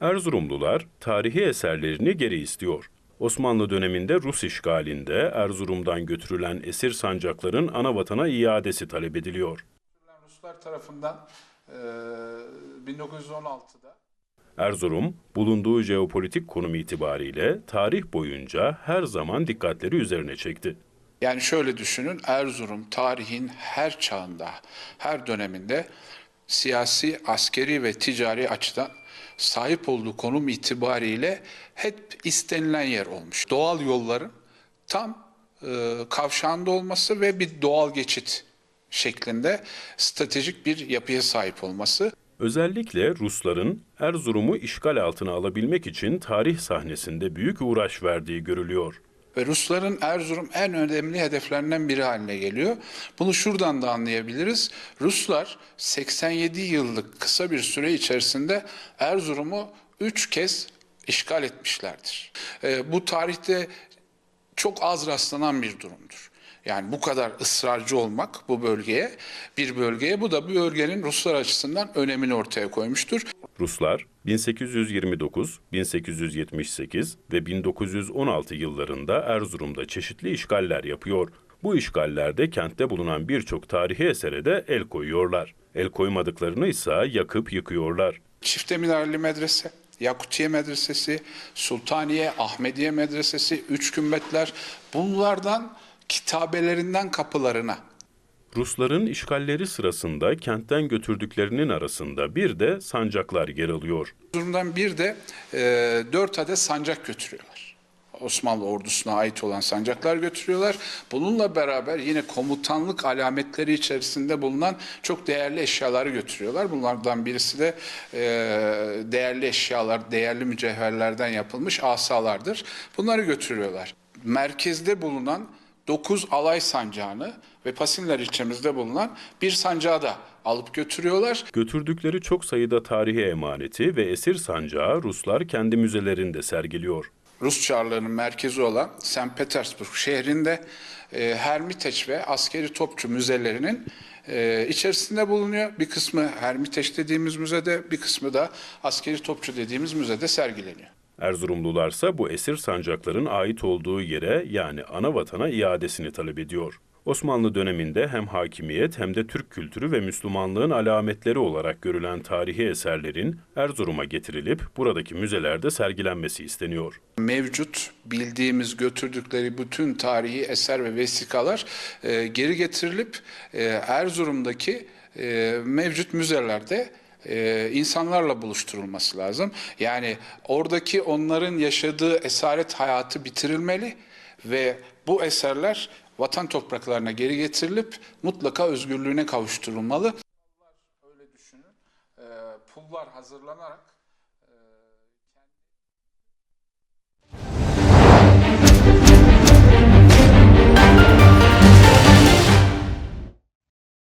Erzurumlular tarihi eserlerini geri istiyor. Osmanlı döneminde Rus işgalinde Erzurum'dan götürülen esir sancakların ana vatana iadesi talep ediliyor. Ruslar tarafından e, 1916'da Erzurum, bulunduğu jeopolitik konum itibariyle tarih boyunca her zaman dikkatleri üzerine çekti. yani şöyle düşünün Erzurum tarihin her çağında, her döneminde siyasi, askeri ve ticari açıdan sahip olduğu konum itibariyle hep istenilen yer olmuş. Doğal yolların tam e, kavşağında olması ve bir doğal geçit şeklinde stratejik bir yapıya sahip olması. Özellikle Rusların Erzurum'u işgal altına alabilmek için tarih sahnesinde büyük uğraş verdiği görülüyor. Ve Rusların Erzurum en önemli hedeflerinden biri haline geliyor. Bunu şuradan da anlayabiliriz. Ruslar 87 yıllık kısa bir süre içerisinde Erzurum'u 3 kez işgal etmişlerdir. Ee, bu tarihte çok az rastlanan bir durumdur. Yani bu kadar ısrarcı olmak bu bölgeye, bir bölgeye, bu da bu bölgenin Ruslar açısından önemini ortaya koymuştur. Ruslar 1829, 1878 ve 1916 yıllarında Erzurum'da çeşitli işgaller yapıyor. Bu işgallerde kentte bulunan birçok tarihi esere de el koyuyorlar. El koymadıklarını ise yakıp yıkıyorlar. Çifte minareli medrese, Yakutiye Medresesi, Sultaniye, Ahmediye Medresesi, Üç Kümbetler bunlardan kitabelerinden kapılarına Rusların işgalleri sırasında kentten götürdüklerinin arasında bir de sancaklar yer alıyor. Durumdan bir de e, dört adet sancak götürüyorlar. Osmanlı ordusuna ait olan sancaklar götürüyorlar. Bununla beraber yine komutanlık alametleri içerisinde bulunan çok değerli eşyaları götürüyorlar. Bunlardan birisi de e, değerli eşyalar, değerli mücevherlerden yapılmış asalardır. Bunları götürüyorlar. Merkezde bulunan 9 alay sancağını ve Pasinler ilçemizde bulunan bir sancağı da alıp götürüyorlar. Götürdükleri çok sayıda tarihi emaneti ve esir sancağı Ruslar kendi müzelerinde sergiliyor. Rus Çarlığı'nın merkezi olan St. Petersburg şehrinde e, Hermiteç ve askeri topçu müzelerinin e, içerisinde bulunuyor. Bir kısmı Hermiteç dediğimiz müzede, bir kısmı da askeri topçu dediğimiz müzede sergileniyor. Erzurumlularsa bu esir sancakların ait olduğu yere yani ana vatana iadesini talep ediyor. Osmanlı döneminde hem hakimiyet hem de Türk kültürü ve Müslümanlığın alametleri olarak görülen tarihi eserlerin Erzurum'a getirilip buradaki müzelerde sergilenmesi isteniyor. Mevcut bildiğimiz götürdükleri bütün tarihi eser ve vesikalar e, geri getirilip e, Erzurum'daki e, mevcut müzelerde e, insanlarla buluşturulması lazım. Yani oradaki onların yaşadığı esaret hayatı bitirilmeli ve bu eserler vatan topraklarına geri getirilip mutlaka özgürlüğüne kavuşturulmalı. Öyle düşünün. E, pullar hazırlanarak